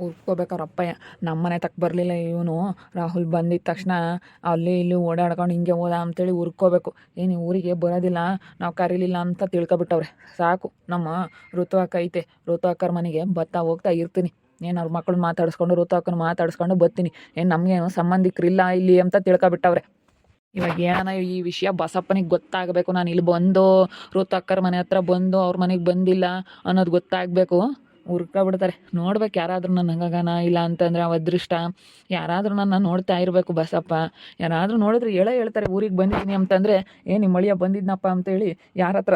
ಉರ್ಕೋಬೇಕಾರೆ ಅಪ್ಪಯ್ಯ ನಮ್ಮ ಮನೆ ತಕ್ಕ ಬರಲಿಲ್ಲ ಇವನು. ರಾಹುಲ್ ಬಂದಿದ್ದ ತಕ್ಷಣ ಅಲ್ಲಿ ಇಲ್ಲಿ ಓಡಾಡ್ಕೊಂಡು ಹಿಂಗೆ ಹೋದ ಅಂತೇಳಿ ಉರ್ಕೋಬೇಕು. ಏನು ಊರಿಗೆ ಬರೋದಿಲ್ಲ, ನಾವು ಕರೀಲಿಲ್ಲ ಅಂತ ತಿಳ್ಕೊಬಿಟ್ಟವ್ರೆ. ಸಾಕು, ನಮ್ಮ ಋತು ಅಕ್ಕ ಐತೆ. ಋತು ಮನೆಗೆ ಬತ್ತಾ ಹೋಗ್ತಾ ಇರ್ತೀನಿ. ಏನು ಅವ್ರ ಮಕ್ಕಳು ಮಾತಾಡಿಸ್ಕೊಂಡು ಋತು ಅಕ್ಕನ ಮಾತಾಡಿಸ್ಕೊಂಡು ಬರ್ತೀನಿ ಏನು ನಮಗೇನು ಸಂಬಂಧಿಕರಿಲ್ಲ ಇಲ್ಲಿ ಅಂತ ತಿಳ್ಕೊಬಿಟ್ಟವ್ರೆ. ಇವಾಗ ಏನ ಈ ವಿಷಯ ಬಸಪ್ಪನಿಗೆ ಗೊತ್ತಾಗಬೇಕು. ನಾನು ಇಲ್ಲಿ ಬಂದು ಋತು ಅಕ್ಕರ ಮನೆ ಹತ್ರ ಬಂದು ಅವ್ರ ಮನೆಗೆ ಬಂದಿಲ್ಲ ಅನ್ನೋದು ಗೊತ್ತಾಗಬೇಕು. ಬಿಡ್ತಾರೆ ನೋಡ್ಬೇಕು ಯಾರಾದ್ರೂ ನನ್ನ ಹಂಗಾಗನ ಇಲ್ಲ ಅಂತಂದ್ರೆ ಅವ ಅದೃಷ್ಟ. ಯಾರಾದರೂ ನನ್ನ ನೋಡ್ತಾ ಇರಬೇಕು ಬಸಪ್ಪ. ಯಾರಾದರೂ ನೋಡಿದ್ರೆ ಹೇಳೇ ಹೇಳ್ತಾರೆ, ಊರಿಗೆ ಬಂದಿದ್ದೀನಿ ಅಂತಂದರೆ, ಏ ನಿಮ್ಮ ಮಳಿಯ ಬಂದಿದ್ನಪ್ಪ ಅಂತೇಳಿ ಯಾರ ಹತ್ರ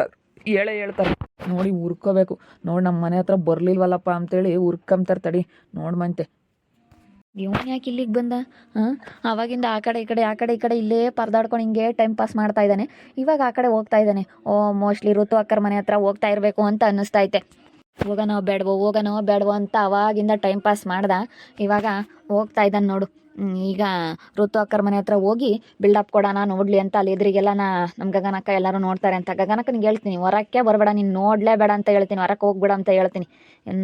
ಎಳೆ ಹೇಳ್ತಾರೆ. ನೋಡಿ ಹುರ್ಕೋಬೇಕು. ನೋಡಿ ನಮ್ಮ ಮನೆ ಹತ್ರ ಬರಲಿಲ್ವಲ್ಲಪ್ಪ ಅಂತೇಳಿ ಉರ್ಕಂತಾರೆ ತಡಿ. ನೋಡ್ಮಂತೆ ಇವನು ಯಾಕೆ ಇಲ್ಲಿಗೆ ಬಂದ? ಹಾಂ ಅವಾಗಿಂದ ಆ ಕಡೆ ಈ ಕಡೆ, ಆ ಕಡೆ ಈ ಕಡೆ ಇಲ್ಲೇ ಪರದಾಡ್ಕೊಂಡು ಹಿಂಗೆ ಟೈಮ್ ಪಾಸ್ ಮಾಡ್ತಾ ಇದ್ದಾನೆ. ಇವಾಗ ಆ ಕಡೆ ಹೋಗ್ತಾ ಇದ್ದಾನೆ. ಓ ಮೋಸ್ಟ್ಲಿ ಋತು ಅಕ್ಕರ ಮನೆ ಹತ್ರ ಹೋಗ್ತಾ ಇರಬೇಕು ಅಂತ ಅನ್ನಿಸ್ತಾ ಐತೆ. ಹೋಗೋಣ ಬೇಡವೋ ಹೋಗೋಣ ಬೇಡವೋ ಅಂತ ಅವಾಗಿಂದ ಟೈಮ್ ಪಾಸ್ ಮಾಡ್ದ. ಇವಾಗ ಹೋಗ್ತಾ ಇದ್ದಾನೆ ನೋಡು. ಈಗ ಋತು ಅಕ್ಕರ ಮನೆ ಹತ್ರ ಹೋಗಿ ಬಿಲ್ಡಪ್ ಕೊಡೋಣ, ನೋಡ್ಲಿ ಅಂತ ಅಲ್ಲಿ ಎದುರಿಗೆಲ್ಲ ನಾ ನಮ್ಮ ಗಗನಕ್ಕ ಎಲ್ಲರೂ ನೋಡ್ತಾರೆ ಅಂತ. ಗಗನಕ್ಕನಿಗೆ ಹೇಳ್ತೀನಿ, ಹೊರಕ್ಕೆ ಬರಬೇಡ, ನೀನು ನೋಡಲೇ ಬೇಡ ಅಂತ ಹೇಳ್ತೀನಿ, ಹೊರಕ್ಕೆ ಹೋಗ್ಬೇಡ ಅಂತ ಹೇಳ್ತೀನಿ.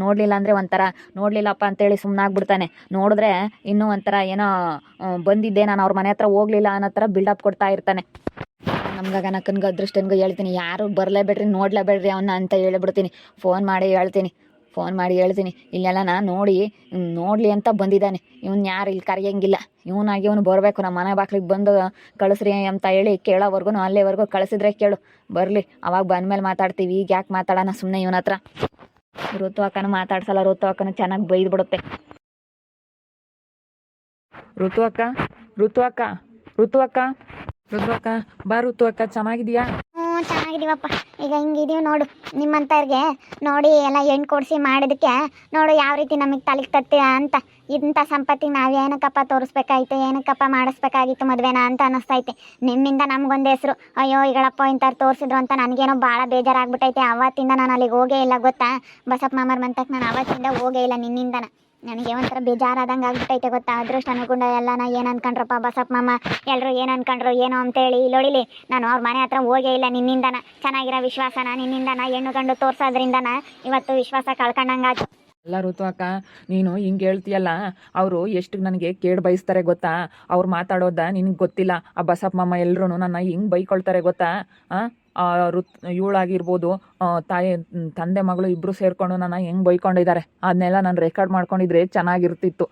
ನೋಡಲಿಲ್ಲ ಅಂದರೆ ಒಂಥರ ನೋಡಲಿಲ್ಲಪ್ಪ ಅಂತೇಳಿ ಸುಮ್ಮನಾಗ್ಬಿಡ್ತಾನೆ ನೋಡಿದ್ರೆ ಇನ್ನೂ ಒಂಥರ ಏನೋ ಬಂದಿದ್ದೆ, ನಾನು ಅವ್ರ ಮನೆ ಹತ್ರ ಹೋಗ್ಲಿಲ್ಲ ಅನ್ನೋ ಥರ ಬಿಲ್ಡಪ್ ಕೊಡ್ತಾ ಇರ್ತಾನೆ. ನಮ್ಮ ಗಗನಕ್ಕನ್ಗೆ ಅದೃಷ್ಟನ್ಗೂ ಹೇಳ್ತೀನಿ. ಯಾರು ಬರಲೇಬೇಡ್ರಿ, ನೋಡ್ಲೇಬೇಡ್ರಿ ಅವನ್ನ ಅಂತ ಹೇಳಿಬಿಡ್ತೀನಿ. ಫೋನ್ ಮಾಡಿ ಹೇಳ್ತೀನಿ. ಫೋನ್ ಮಾಡಿ ಹೇಳ್ತೀನಿ. ಇಲ್ಲೆಲ್ಲ ನಾ ನೋಡಿ ನೋಡ್ಲಿ ಅಂತ ಬಂದಿದ್ದಾನೆ. ಇವ್ನು ಯಾರು ಇಲ್ಲಿ ಕರೆಯಂಗಿಲ್ಲ. ಇವನಾಗಿ ಇವನು ಬರಬೇಕು. ನಮ್ಮ ಮನೆ ಬಾಕ್ಲಿಗೆ ಬಂದು ಕಳಿಸ್ರಿ ಅಂತ ಹೇಳಿ ಕೇಳೋವರೆಗೂ ಅಲ್ಲೇವರೆಗೂ ಕಳಿಸಿದ್ರೆ ಕೇಳು. ಬರಲಿ, ಅವಾಗ ಬಂದ್ಮೇಲೆ ಮಾತಾಡ್ತೀವಿ. ಈಗ ಯಾಕೆ ಮಾತಾಡೋಣ ಸುಮ್ಮನೆ ಇವನ ಹತ್ರ? ಋತು ಅಕ್ಕನ ಮಾತಾಡ್ಸಲ್ಲ. ಋತು ಅಕ್ಕನ ಚೆನ್ನಾಗಿ ಬೈದು ಬಿಡುತ್ತೆ ಋತು ಅಕ್ಕ ಋತು ಅಕ್ಕ ಋತು ಅಕ್ಕ. ಬಾರು ಬಾ ಋತು ಅಕ್ಕ ಚೆನ್ನಾಗಿದ್ಯಾ ಹ್ಞೂ ಚೆನ್ನಾಗಿದೀವಪ್ಪ ಈಗ ಹಿಂಗಿದೀವಿ ನೋಡು ನಿಮ್ಮಂಥವ್ರಿಗೆ ನೋಡಿ ಎಲ್ಲ ಹೆಣ್ಣು ಕೊಡಿಸಿ ಮಾಡಿದಕ್ಕೆ ನೋಡು ಯಾವ ರೀತಿ ನಮಗೆ ತಲೆಗೆ ತತ್ತಿ ಅಂತ. ಇಂಥ ಸಂಪತ್ತಿಗೆ ನಾವು ಏನಕ್ಕಪ್ಪ ತೋರಿಸ್ಬೇಕಾಯ್ತು, ಏನಕ್ಕಪ್ಪ ಮಾಡಿಸ್ಬೇಕಾಗಿತ್ತು ಮದುವೆನ ಅಂತ ಅನ್ನಿಸ್ತೈತೆ. ನಿಮ್ಮಿಂದ ನಮಗೊಂದು ಹೆಸರು, ಅಯ್ಯೋ ಈಗಳಪ್ಪ ಇಂಥವ್ರು ತೋರಿಸಿದ್ರು ಅಂತ ನನಗೇನೋ ಭಾಳ ಬೇಜಾರಾಗ್ಬಿಟ್ಟೈತೆ ಅವತ್ತಿಂದ ನಾನು ಅಲ್ಲಿಗೆ ಹೋಗೇ ಇಲ್ಲ, ಗೊತ್ತಾ? ಬಸಪ್ಪ ಮಾಮರ್ ಮಂತಕ್ಕೆ ನಾನು ಅವತ್ತಿಂದ ಹೋಗೇ ಇಲ್ಲ ನಿನ್ನಿಂದನ. ನನಗೆ ಒಂಥರ ಬೇಜಾರಾದಂಗೆ ಆಗ್ಬಿಟ್ಟೈತೆ ಗೊತ್ತಾ? ಅದೃಷ್ಟ ಅನ್ಕೊಂಡ ಎಲ್ಲ ನಾ ಏನು ಅನ್ಕೊಂಡ್ರಪ್ಪ? ಬಸಪ್ಪ ಮಾಮ ಎಲ್ಲರೂ ಏನು ಅನ್ಕೊಂಡ್ರು, ಏನೋ ಅಂತೇಳಿ. ಇಲ್ಲೊಡಿಲಿ ನಾನು ಅವ್ರ ಮನೆ ಹತ್ರ ಹೋಗೇ ಇಲ್ಲ ನಿನ್ನಿಂದನ. ಚೆನ್ನಾಗಿರೋ ವಿಶ್ವಾಸನ ನಿನ್ನಿಂದನ ಹೆಣ್ಣು ಗಂಡು ತೋರ್ಸೋದ್ರಿಂದನ ಇವತ್ತು ವಿಶ್ವಾಸ ಕಳ್ಕೊಂಡಂಗಾಯ್ತು. ಅಲ್ಲ ಋತು ಅಕ್ಕ, ನೀನು ಹಿಂಗೆ ಹೇಳ್ತೀಯಲ್ಲ, ಅವರು ಎಷ್ಟು ನನಗೆ ಕೇಡ್ ಬಯಸ್ತಾರೆ ಗೊತ್ತಾ? ಅವ್ರು ಮಾತಾಡೋದ ನಿನಗೆ ಗೊತ್ತಿಲ್ಲ. ಆ ಬಸಪ್ಪ ಮಾಮ ಎಲ್ಲರೂ ನನ್ನ ಹಿಂಗೆ ಬೈಕೊಳ್ತಾರೆ ಗೊತ್ತಾ? ಋತ್, ಇವಳಾಗಿರ್ಬೋದು ತಾಯಿ ತಂದೆ ಮಗಳು ಇಬ್ಬರು ಸೇರಿಕೊಂಡು ನನ್ನ ಹೆಂಗೆ ಬೈಕೊಂಡಿದ್ದಾರೆ ಅದನ್ನೆಲ್ಲ ನಾನು ರೆಕಾರ್ಡ್ ಮಾಡ್ಕೊಂಡಿದ್ರೆ ಚೆನ್ನಾಗಿರ್ತಿತ್ತು.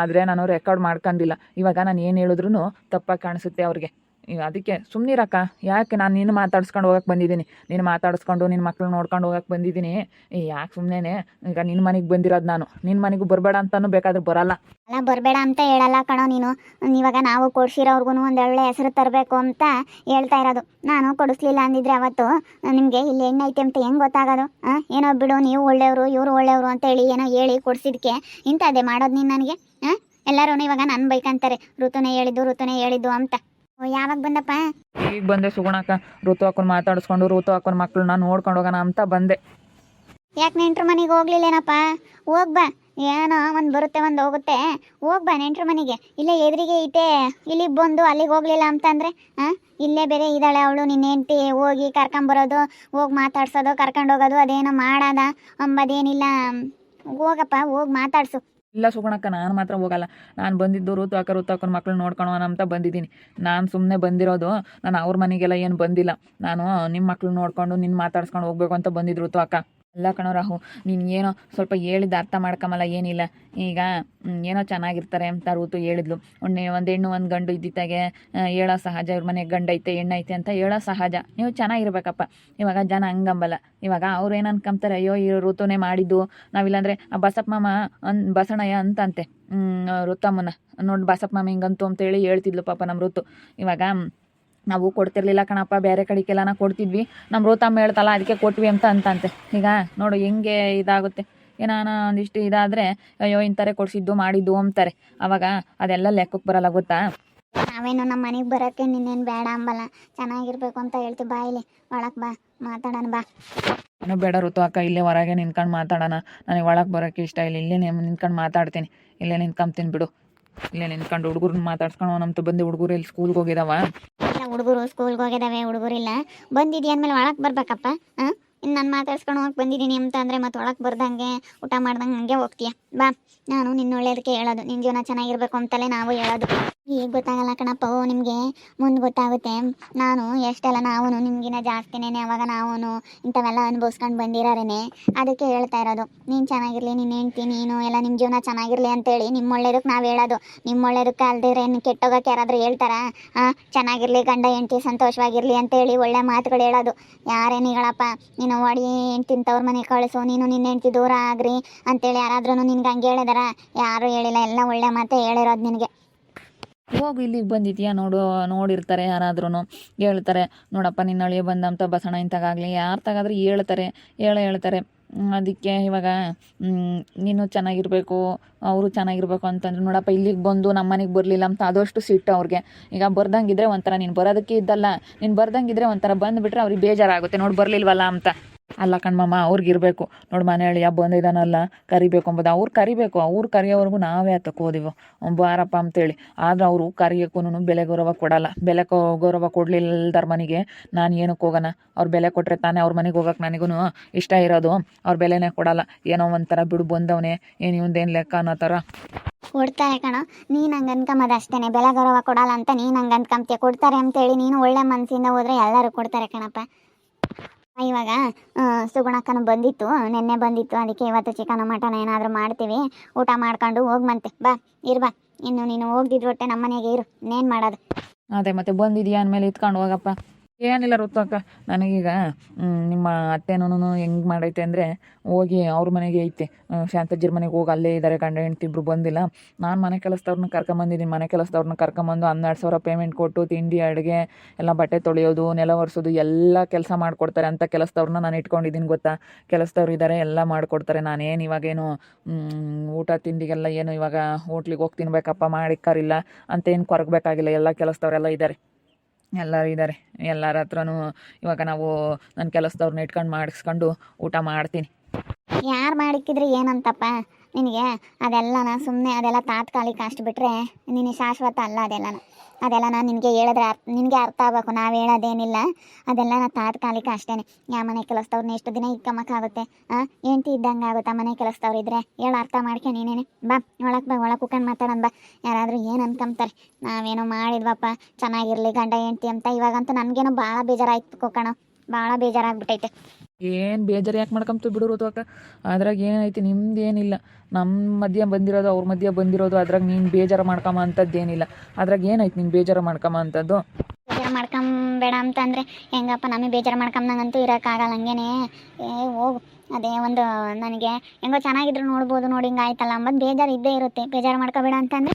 ಆದರೆ ನಾನು ರೆಕಾರ್ಡ್ ಮಾಡ್ಕೊಂಡಿಲ್ಲ ಇವಾಗ ನಾನು ಏನು ಹೇಳಿದ್ರು ತಪ್ಪಾಗಿ ಕಾಣಿಸುತ್ತೆ ಅವ್ರಿಗೆ. ಅದಕ್ಕೆ ಸುಮ್ಮನಿರಕ್ಕ ಯಾಕೆ ನಾನು ನೀನು ಮಾತಾಡ್ಸ್ಕೊಂಡು ಹೋಗಕ್ಕೆ ಬಂದಿದ್ದೀನಿ? ನೀನು ಮಾತಾಡಿಸ್ಕೊಂಡು ನಿನ್ನ ಮಕ್ಳು ನೋಡ್ಕೊಂಡು ಹೋಗಕ್ಕೆ ಬಂದಿದ್ದೀನಿ. ಯಾಕೆ ಸುಮ್ಮನೆ ಈಗ ನಿನ್ನ ಮನೆಗೆ ಬಂದಿರೋದು ನಾನು. ನಿನ್ನ ಮನೆಗೂ ಬರಬೇಡ ಅಂತಲೂ ಬೇಕಾದ್ರೆ ಬರಲ್ಲ. ಅಲ್ಲ, ಬರಬೇಡ ಅಂತ ಹೇಳಲ್ಲ ಕಣೋ ನೀನು. ಇವಾಗ ನಾವು ಕೊಡ್ಸಿರೋರ್ಗು ಒಂದು ಒಳ್ಳೆ ಹೆಸರು ತರಬೇಕು ಅಂತ ಹೇಳ್ತಾ ಇರೋದು. ನಾನು ಕೊಡಿಸ್ಲಿಲ್ಲ ಅಂದಿದ್ರೆ ಅವತ್ತು, ನಿಮಗೆ ಇಲ್ಲಿ ಹೆಣ್ಣೈತೆ ಅಂತ ಹೆಂಗೆ ಗೊತ್ತಾಗೋದು? ಏನೋ ಬಿಡು, ನೀವು ಒಳ್ಳೆಯವರು, ಇವರು ಒಳ್ಳೆಯವರು ಅಂತ ಹೇಳಿ, ಏನೋ ಹೇಳಿ ಕೊಡ್ಸಿದ್ಕೆ. ಇಂಥದ್ದೇ ಮಾಡೋದು ನೀನು ನನಗೆ? ಎಲ್ಲರೂ ಇವಾಗ ನನ್ನ ಬೈಕಂತಾರೆ ಋತುನೇ ಹೇಳಿದ್ದು ಋತುನೇ ಹೇಳಿದ್ದು ಅಂತ. ಯಾವಾಗ ಬಂದಪ್ಪ? ಈಗ ಬಂದೆ ಸುಗುಣಕ್ಕ. ಋತು ಹಾಕೊಂಡು ಮಾತಾಡಿಸ್ಕೊಂಡು ಋತು ಹಾಕೊಂಡು ಮಕ್ಕಳನ್ನ ನೋಡ್ಕೊಂಡು ಹೋಗೋಣ ಅಂತ ಬಂದೆ. ಯಾಕೆ ನೆಂಟ್ರ ಮನೆಗೆ ಹೋಗ್ಲಿಲ್ಲೇನಪ್ಪ? ಹೋಗ್ ಬಾ. ಏನೋ ಒಂದು ಬರುತ್ತೆ ಒಂದು ಹೋಗುತ್ತೆ. ಹೋಗ್ ಬಾ ನೆಂಟ್ರ ಮನೆಗೆ. ಇಲ್ಲೇ ಎದುರಿಗೆ ಐತೆ. ಇಲ್ಲಿ ಬಂದು ಅಲ್ಲಿಗೆ ಹೋಗ್ಲಿಲ್ಲ ಅಂತಂದ್ರೆ ಹಾಂ ಇಲ್ಲೇ ಬೇರೆ ಇದ್ದಾಳೆ ಅವಳು ನಿನ್ನ ಹೆಂಡತಿ. ಹೋಗಿ ಕರ್ಕೊಂಬರೋದು ಹೋಗಿ ಮಾತಾಡ್ಸೋದು ಕರ್ಕೊಂಡು ಹೋಗೋದು ಅದೇನೋ ಮಾಡೋದ ಅಂಬದೇನಿಲ್ಲ. ಹೋಗಪ್ಪ ಹೋಗಿ ಮಾತಾಡ್ಸು. ಇಲ್ಲ ಸುಗುಣಕ್ಕ, ನಾನು ಮಾತ್ರ ಹೋಗಲ್ಲ. ನಾನು ಬಂದಿದ್ದು ಋತು ಅಕ್ಕ ಋತು ಹಾಕೊಂಡು ಮಕ್ಕಳು ನೋಡ್ಕೊಳೋಣ ಅಂತ ಬಂದಿದ್ದೀನಿ. ನಾನು ಸುಮ್ಮನೆ ಬಂದಿರೋದು, ನಾನು ಅವ್ರ ಮನೆಗೆಲ್ಲ ಏನು ಬಂದಿಲ್ಲ. ನಾನು ನಿಮ್ಮ ಮಕ್ಳು ನೋಡ್ಕೊಂಡು ನಿನ್ನ ಮಾತಾಡ್ಸ್ಕೊಂಡು ಹೋಗ್ಬೇಕು ಅಂತ ಬಂದಿದ್ದು ಋತು ಅಕ್ಕ ಅಲ್ಲ ಕಣೋ ರಾಹು ನೀನು ಏನೋ ಸ್ವಲ್ಪ ಹೇಳಿದ ಅರ್ಥ ಮಾಡ್ಕೊಂಬಲ್ಲ ಏನಿಲ್ಲ. ಈಗ ಏನೋ ಚೆನ್ನಾಗಿರ್ತಾರೆ ಅಂತ ಋತು ಹೇಳಿದ್ಲು. ಒಂದು ಒಂದು ಹೆಣ್ಣು, ಒಂದು ಗಂಡು ಇದ್ದಿದ್ದಾಗೆ ಹೇಳೋ ಸಹಜ, ಇವ್ರ ಮನೆಗೆ ಗಂಡು ಐತೆ ಹೆಣ್ಣು ಐತೆ ಅಂತ ಹೇಳೋ ಸಹಜ. ನೀವು ಚೆನ್ನಾಗಿರ್ಬೇಕಪ್ಪ. ಇವಾಗ ಜನ ಹಂಗಂಬಲ್ಲ. ಇವಾಗ ಅವ್ರು ಏನು ಅನ್ಕೊಂತಾರೆ ಅಯ್ಯೋ, ಈ ಋತುನೇ ಮಾಡಿದ್ದು. ನಾವಿಲ್ಲಾಂದರೆ, ಆ ಬಸಪ್ಪ ಮಾಮ ಅನ್, ಬಸಣಯ್ಯ ಅಂತಂತೆ. ಋತಮ್ಮನ ನೋಡಿ ಬಸಪ್ಪ ಮಾಮ ಹಿಂಗಂತು ಅಂತೇಳಿ ಹೇಳ್ತಿದ್ಲು ಪಾಪ ನಮ್ಮ ಋತು ಇವಾಗ ನಾವು ಕೊಡ್ತಿರ್ಲಿಲ್ಲ ಕಣಪ್ಪ ಬೇರೆ ಕಡೆಗೆಲ್ಲ ಕೊಡ್ತಿದ್ವಿ. ನಮ್ಮ ರೋತಮ್ಮ ಹೇಳ್ತಲ್ಲ ಅದಕ್ಕೆ ಕೊಟ್ವಿ ಅಂತ ಅಂತಂತೆ ಈಗ ನೋಡು ಹೆಂಗೆ ಇದಾಗುತ್ತೆ. ಏನಾನ ಒಂದಿಷ್ಟು ಇದಾದರೆ ಅಯ್ಯೋ ಇಂಥರೇ ಕೊಡಿಸಿದ್ದು ಮಾಡಿದ್ದು ಅಂತಾರೆ. ಅವಾಗ ಅದೆಲ್ಲ ಲೆಕ್ಕಕ್ಕೆ ಬರಲ್ಲ ಗೊತ್ತಾ? ನಾವೇನು ನಮ್ಮ ಮನೆಗೆ ಬರೋಕ್ಕೆ ನಿನ್ನೇನು ಬೇಡ ಅಂಬಲ್ಲ. ಚೆನ್ನಾಗಿರ್ಬೇಕು ಅಂತ ಹೇಳ್ತೀವಿ ಬಾ ಇಲ್ಲಿ ಒಳಗೆ ಬಾ ಮಾತಾಡೋಣ ಬಾ. ಏನು ಬೇಡ ಋತು ಅಕ್ಕ ಇಲ್ಲೇ ಹೊರಗೆ ನಿಂತ್ಕೊಂಡು ಮಾತಾಡೋಣ. ನನಗೆ ಒಳಗೆ ಬರೋಕ್ಕೆ ಇಷ್ಟ ಇಲ್ಲ ಇಲ್ಲೇ ನಿಂತ್ಕೊಂಡು ಮಾತಾಡ್ತೀನಿ. ಇಲ್ಲೇ ನಿಂತ್ಕೊಂತೀನಿ ಬಿಡು. ಇಲ್ಲೇ ನಿಂತ್ಕೊಂಡು ಹುಡುಗರನ್ನ ಮಾತಾಡ್ಸ್ಕೊಂಡು ನಮ್ದು ಬಂದು ಹುಡುಗರು ಇಲ್ಲಿ ಸ್ಕೂಲ್ಗೆ ಹೋಗಿದಾವ. ಹುಡುಗರು ಸ್ಕೂಲ್ಗೆ ಹೋಗಿದಾವೆ ಹುಡುಗರಿಲ್ಲ ಬಂದಿದ್ಯ ಅಂದಮೇಲೆ ಒಳಗೆ ಬರ್ಬೇಕಪ್ಪ, ಹಾಂ? ಇನ್ನು ನಾನು ಮಾತಾಡ್ಸ್ಕೊಂಡು ಹೋಗಿ ಬಂದಿದ್ದೀನಿ ಅಂತ ಅಂದರೆ ಮತ್ತೆ ಒಳಗೆ ಬರ್ದಂಗೆ, ಊಟ ಮಾಡ್ದಂಗೆ ಹಂಗೆ ಹೋಗ್ತೀಯ? ಬಾ, ನಾನು ನಿನ್ನ ಒಳ್ಳೇದಕ್ಕೆ ಹೇಳೋದು ನಿನ್ನ ಜೀವನ ಚೆನ್ನಾಗಿರ್ಬೇಕು ಅಂತಲೇ ನಾವು ಹೇಳೋದು. ಈಗ ಗೊತ್ತಾಗಲ್ಲ ಕಣಪ್ಪ, ಓ ನಿಮಗೆ ಮುಂದೆ ಗೊತ್ತಾಗುತ್ತೆ. ನಾನು ಎಷ್ಟೆಲ್ಲ ನಾವು ನಿಮ್ಗಿನ ಜಾಸ್ತಿನೇ ಅವಾಗ ನಾವು ಇಂಥವೆಲ್ಲ ಅನುಭವಿಸ್ಕೊಂಡು ಬಂದಿರೋರೇನೆ. ಅದಕ್ಕೆ ಹೇಳ್ತಾ ಇರೋದು, ನೀನು ಚೆನ್ನಾಗಿರಲಿ ನಿನ್ನ ಹೆಂಡ್ತಿ, ನೀನು ಎಲ್ಲ ನಿಮ್ಮ ಜೀವನ ಚೆನ್ನಾಗಿರಲಿ ಅಂತೇಳಿ ನಿಮ್ಮ ಒಳ್ಳೇದಕ್ಕೆ ನಾವು ಹೇಳೋದು. ನಿಮ್ಮ ಒಳ್ಳೇದಕ್ಕೆ ಅಲ್ದಿದ್ರೆ ಏನು ಕೆಟ್ಟೋಗಕ್ಕೆ ಯಾರಾದರೂ ಹೇಳ್ತಾರಾ? ಹಾಂ ಚೆನ್ನಾಗಿರಲಿ, ಗಂಡ, ಹೆಂಡ್ತಿ ಸಂತೋಷವಾಗಿರಲಿ ಅಂತೇಳಿ ಒಳ್ಳೆ ಮಾತುಗಳು ಹೇಳೋದು. ಯಾರೇನು ಹೇಳಪ್ಪ, ನೀನು ಓಡಿ ಹೆಂಡ್ತಿನ ತವ್ರ ಮನೆ ಕಳಿಸು, ನೀನು ನಿನ್ನ ಹೆಂಡ್ತಿ ದೂರ ಆಗ್ರಿ ಅಂತೇಳಿ ಯಾರಾದ್ರೂ ನಿನ್ಗೆ ಹಂಗೆ ಹೇಳಿದಾರ? ಯಾರೂ ಹೇಳಿಲ್ಲ, ಎಲ್ಲ ಒಳ್ಳೆ ಮಾತೇ ಹೇಳಿರೋದು ನಿನಗೆ. ಹೋಗು ಇಲ್ಲಿಗೆ ಬಂದಿದ್ಯಾ? ನೋಡು, ನೋಡಿರ್ತಾರೆ ಯಾರಾದ್ರೂ ಹೇಳ್ತಾರೆ, ನೋಡಪ್ಪ, ನಿನ್ನ ಅಳಿಯ ಬಂದಂತ ಬಸಣ ಇಂತಾಗಲಿ ಯಾರು ತಗಾದ್ರೆ ಹೇಳ್ತಾರೆ, ಹೇಳ ಹೇಳ್ತಾರೆ. ಅದಕ್ಕೆ ಇವಾಗ ನೀನು ಚೆನ್ನಾಗಿರ್ಬೇಕು, ಅವರು ಚೆನ್ನಾಗಿರ್ಬೇಕು ಅಂತಂದ್ರೆ. ನೋಡಪ್ಪ, ಇಲ್ಲಿಗೆ ಬಂದು ನಮ್ಮ ಮನೆಗೆ ಬರಲಿಲ್ಲ ಅಂತ ಆದಷ್ಟು ಸಿಟ್ಟು ಅವ್ರಿಗೆ. ಈಗ ಬರ್ದಂಗಿದ್ರೆ ಒಂಥರ ನೀನು ಬರೋದಕ್ಕೆ ಇದ್ದಲ್ಲ. ನೀನು ಬರ್ದಂಗಿದ್ರೆ ಒಂಥರ ಬಂದುಬಿಟ್ರೆ ಅವ್ರಿಗೆ ಬೇಜಾರಾಗುತ್ತೆ. ನೋಡಿ ಬರಲಿಲ್ವಲ್ಲ ಅಂತ. ಅಲ್ಲ ಕಣ್ಮಮ್ಮ, ಅವ್ರಿಗೆ ಇರಬೇಕು. ನೋಡಿ ಮನೆ ಅಳಿಯ ಬಂದಿದ್ದಾನಲ್ಲ ಕರಿಬೇಕು ಅಂಬೋದು. ಅವ್ರು ಕರಿಬೇಕು. ಅವ್ರು ಕರಿಯೋವರೆಗೂ ನಾವೇ ಹತ್ತಕ್ಕೆ ಹೋದಿವು. ಬಾರಪ್ಪ ಅಂತೇಳಿ. ಆದ್ರೆ ಅವರು ಕರಿಯೋಕ್ಕೂ ಬೆಲೆ ಗೌರವ ಕೊಡಲ್ಲ. ಬೆಲೆ ಗೌರವ ಕೊಡಲಿಲ್ಲದರ ಮನೆಗೆ ನಾನು ಏನಕ್ಕೆ ಹೋಗೋಣ ಅವ್ರು ಬೆಲೆ ಕೊಟ್ಟರೆ ತಾನೇ ಅವ್ರ ಮನೆಗೆ ಹೋಗಕ್ಕೆ ನನಗೂ ಇಷ್ಟ ಇರೋದು. ಅವ್ರ ಬೆಲೆನೇ ಕೊಡಲ್ಲ. ಏನೋ ಒಂಥರ ಬಿಡು ಬಂದವನೇ. ಏನು ಇವಂದೇನು ಲೆಕ್ಕ ಅನ್ನೋ ಥರ. ಕೊಡ್ತಾರೆ ಕಣ. ನೀನು ಹಂಗೆ ಅನ್ಕೊಂಬೋದು ಅಷ್ಟೇ ಬೆಲೆ ಗೌರವ ಕೊಡಲ್ಲ ಅಂತ ನೀನು ಹಂಗೆ ಅನ್ಕೊಂತೀಯ ಕೊಡ್ತಾರೆ ಅಂತೇಳಿ ನೀನು ಒಳ್ಳೆ ಮನಸ್ಸಿಂದ ಹೋದ್ರೆ ಎಲ್ಲರೂ ಕೊಡ್ತಾರೆ ಕಣಪ್ಪ. ಇವಾಗ ಸುಗುಣಕ್ಕನ ಬಂದಿತ್ತು, ನಿನ್ನೆ ಬಂದಿತ್ತು, ಅದಕ್ಕೆ ಇವತ್ತು ಚಿಕನ್ ಮಟನ್ ಏನಾದರೂ ಮಾಡ್ತೀವಿ, ಊಟ ಮಾಡ್ಕೊಂಡು ಹೋಗ್ಮಂತೆ, ಬಾ, ಇರು ಬಾ, ಇನ್ನು ನೀನು ಹೋಗ್ದಿದ್ರೊಟ್ಟೆ ಹೊಟ್ಟೆ ನಮ್ಮ ಇರು, ಇನ್ನೇನು ಮಾಡೋದು? ಅದೇ ಮತ್ತೆ ಬಂದಿದ್ಯಾ ಅಂದಮೇಲೆ ಇತ್ಕೊಂಡು ಹೋಗಪ್ಪ. ಏನಿಲ್ಲ ಋತುವಕ್ಕ ನನಗೀಗ ನಿಮ್ಮ ಅತ್ತೆನೂ ಹೆಂಗೆ ಮಾಡೈತೆ ಅಂದರೆ, ಹೋಗಿ ಅವ್ರ ಮನೆಗೆ ಐತೆ. ಶಾಂತಜ್ಜಿರ ಮನೆಗೆ ಹೋಗಿ ಅಲ್ಲೇ ಇದ್ದಾರೆ ಗಂಡ ಹೆಂಡ್ತಿ ಇಬ್ಬರು ಬಂದಿಲ್ಲ. ನಾನು ಮನೆ ಕೆಲಸದವ್ರನ್ನ ಕರ್ಕೊಂಬಂದಿದ್ದೀನಿ ಮನೆ ಕೆಲಸದವ್ರನ್ನ ಕರ್ಕೊಂಬಂದು ಹನ್ನೆರಡು ಸಾವಿರ ಪೇಮೆಂಟ್ ಕೊಟ್ಟು, ತಿಂಡಿ, ಅಡುಗೆ, ಎಲ್ಲ ಬಟ್ಟೆ ತೊಳೆಯೋದು, ನೆಲ ಒರೆಸೋದು, ಎಲ್ಲ ಕೆಲಸ ಮಾಡಿಕೊಡ್ತಾರೆ ಅಂತ ಕೆಲಸದವ್ರನ್ನ ನಾನು ಇಟ್ಕೊಂಡಿದ್ದೀನಿ ಗೊತ್ತಾ? ಕೆಲಸದವ್ರು ಇದ್ದಾರೆ ಎಲ್ಲ ಮಾಡಿಕೊಡ್ತಾರೆ. ನಾನೇನು ಇವಾಗೇನು ಊಟ, ತಿಂಡಿಗೆಲ್ಲ ಏನು ಇವಾಗ ಹೋಟ್ಲಿಗೆ ಹೋಗಿ ತಿನ್ಬೇಕಪ್ಪ, ಮಾಡಿಕ್ಕಾರಿಲ್ಲ, ಅಂತೇನು ಕೊರಗಬೇಕಾಗಿಲ್ಲ. ಎಲ್ಲ ಕೆಲಸದವರೆಲ್ಲ ಇದ್ದಾರೆ ಎಲ್ಲರೂ ಇದ್ದಾರೆ ಎಲ್ಲರ ಹತ್ರನೂ ಇವಾಗ ನಾವು ನನ್ನ ಕೆಲಸದವ್ರನ್ನ ಇಟ್ಕೊಂಡು ಮಾಡಿಸ್ಕೊಂಡು ಊಟ ಮಾಡ್ತೀನಿ. ಯಾರು ಮಾಡಿಕ್ಕಿದ್ರೆ ಏನಂತಪ್ಪ? ನಿನಗೆ ಅದೆಲ್ಲನ ಸುಮ್ಮನೆ ಅದೆಲ್ಲ ತಾತ್ಕಾಲಿಕ ಅಷ್ಟು ಬಿಟ್ಟರೆ ನಿನಗೆ ಶಾಶ್ವತ ಅಲ್ಲ ಅದೆಲ್ಲನ. ಅದೆಲ್ಲ ನಾನು ನಿನಗೆ ಹೇಳಿದ್ರೆ ನಿನಗೆ ಅರ್ಥ ಆಗಬೇಕು. ನಾವು ಹೇಳೋದೇನಿಲ್ಲ. ಅದೆಲ್ಲ ತಾತ್ಕಾಲಿಕ ಅಷ್ಟೇ ಯಾ ಮನೆ ಕೆಲಸದವ್ರನ್ನ ಎಷ್ಟು ದಿನ ಇಕ್ಕಮಕ್ಕಾಗುತ್ತೆ ಹಾಂ ಹೆಂಡ್ತಿ ಇದ್ದಂಗೆ ಆಗುತ್ತಾ ಮನೆ ಕೆಲಸದವ್ರು ಇದ್ದರೆ ಹೇಳು, ಅರ್ಥ ಮಾಡ್ಕೆ ನೀನೇನೆ. ಬಾ, ಒಳಗೆ ಬಾ, ಒಳಗೆ ಕುಕ್ಕಂಡು ಮಾತಾಡೋಣ, ಬಾ. ಯಾರಾದರೂ ಏನು ಅನ್ಕೊಂತಾರೆ ನಾವೇನೋ ಮಾಡಿದ್ವಪ್ಪ, ಚೆನ್ನಾಗಿರಲಿ ಗಂಡ ಹೆಂಡ್ತಿ ಅಂತ. ಇವಾಗಂತೂ ನನಗೇನೋ ಭಾಳ ಬೇಜಾರಾಯ್ತು ಕಣೋ. ಭಾಳ ಬೇಜಾರಾಗ್ಬಿಟ್ಟೈತೆ. ಏನು ಬೇಜಾರು ಯಾಕೆ ಮಾಡ್ಕೊಂತು ಬಿಡೋರು ಋತುವಕ್ಕ. ಅದ್ರಾಗ ಏನೈತಿ ನಿಮ್ದು ಏನಿಲ್ಲ. ನಮ್ಮ ಮಧ್ಯ ಬಂದಿರೋದು ಅವ್ರ ಮಧ್ಯ ಬಂದಿರೋದು ಅದ್ರಾಗ ನೀನು ಬೇಜಾರು ಮಾಡ್ಕೊಂಬ ಅಂಥದ್ದು ಏನಿಲ್ಲ. ಅದ್ರಾಗ ಏನೈತಿ ನೀನು ಬೇಜಾರು ಮಾಡ್ಕೊಂಬ ಅಂಥದ್ದು ಬೇಜಾರು ಮಾಡ್ಕೊಂಬೇಡ ಅಂತಂದರೆ ಹೆಂಗಪ್ಪ ನಮಗೆ ಬೇಜಾರು ಮಾಡ್ಕೊಂಬಂಗಂತೂ ಇರೋಕ್ಕಾಗಲ್ಲ ಹಂಗೇನೆ? ಏ ಹೋಗು. ಅದೇ ಒಂದು ನನಗೆ ಹೆಂಗೋ ಚೆನ್ನಾಗಿದ್ರು ನೋಡ್ಬೋದು ನೋಡಿ ಹಿಂಗೆ ಆಯ್ತಲ್ಲ ಅಂಬದು ಬೇಜಾರು ಇದ್ದೇ ಇರುತ್ತೆ. ಬೇಜಾರು ಮಾಡ್ಕೋಬೇಡ ಅಂತಂದರೆ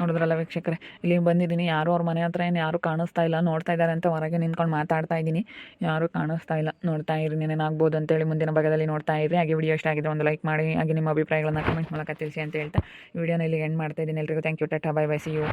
ನೋಡಿದ್ರಲ್ಲ ವೀಕ್ಷಕರೇ? ಇಲ್ಲಿ ಬಂದಿದ್ದೀನಿ. ಯಾರು ಅವ್ರ ಮನೆ ಹತ್ರ ಏನು ಯಾರು ಕಾಣಿಸ್ತಾ ಇಲ್ಲ. ನೋಡ್ತಾ ಇದ್ದಾರೆ ಅಂತ ಹೊರಗೆ ನಿಂತ್ಕೊಂಡು ಮಾತಾಡ್ತಾ ಇದ್ದೀನಿ. ಯಾರು ಕಾಣಿಸ್ತಾ ಇಲ್ಲ. ನೋಡ್ತಾ ಇರಿ. ಏನೇನಾಗ್ಬೋದು ಅಂತೇಳಿ ಮುಂದಿನ ಭಾಗದಲ್ಲಿ ನೋಡ್ತಾ ಇರಿ. ಹಾಗೆ ವಿಡಿಯೋ ಇಷ್ಟ ಆಗಿದೆ ಒಂದು ಲೈಕ್ ಮಾಡಿ. ಹಾಗೆ ನಿಮ್ಮ ಅಭಿಪ್ರಾಯಗಳನ್ನ ಕಮೆಂಟ್ ಮೂಲಕ ತಿಳಿಸಿ ಅಂತ ಹೇಳ್ತಾ ವಿಡಿಯೋನ ಇಲ್ಲಿ ಎಂಡ್ ಮಾಡ್ತಾ ಇದ್ದೀನಿ. ಎಲ್ರಿಗೂ thank you tata bye bye see you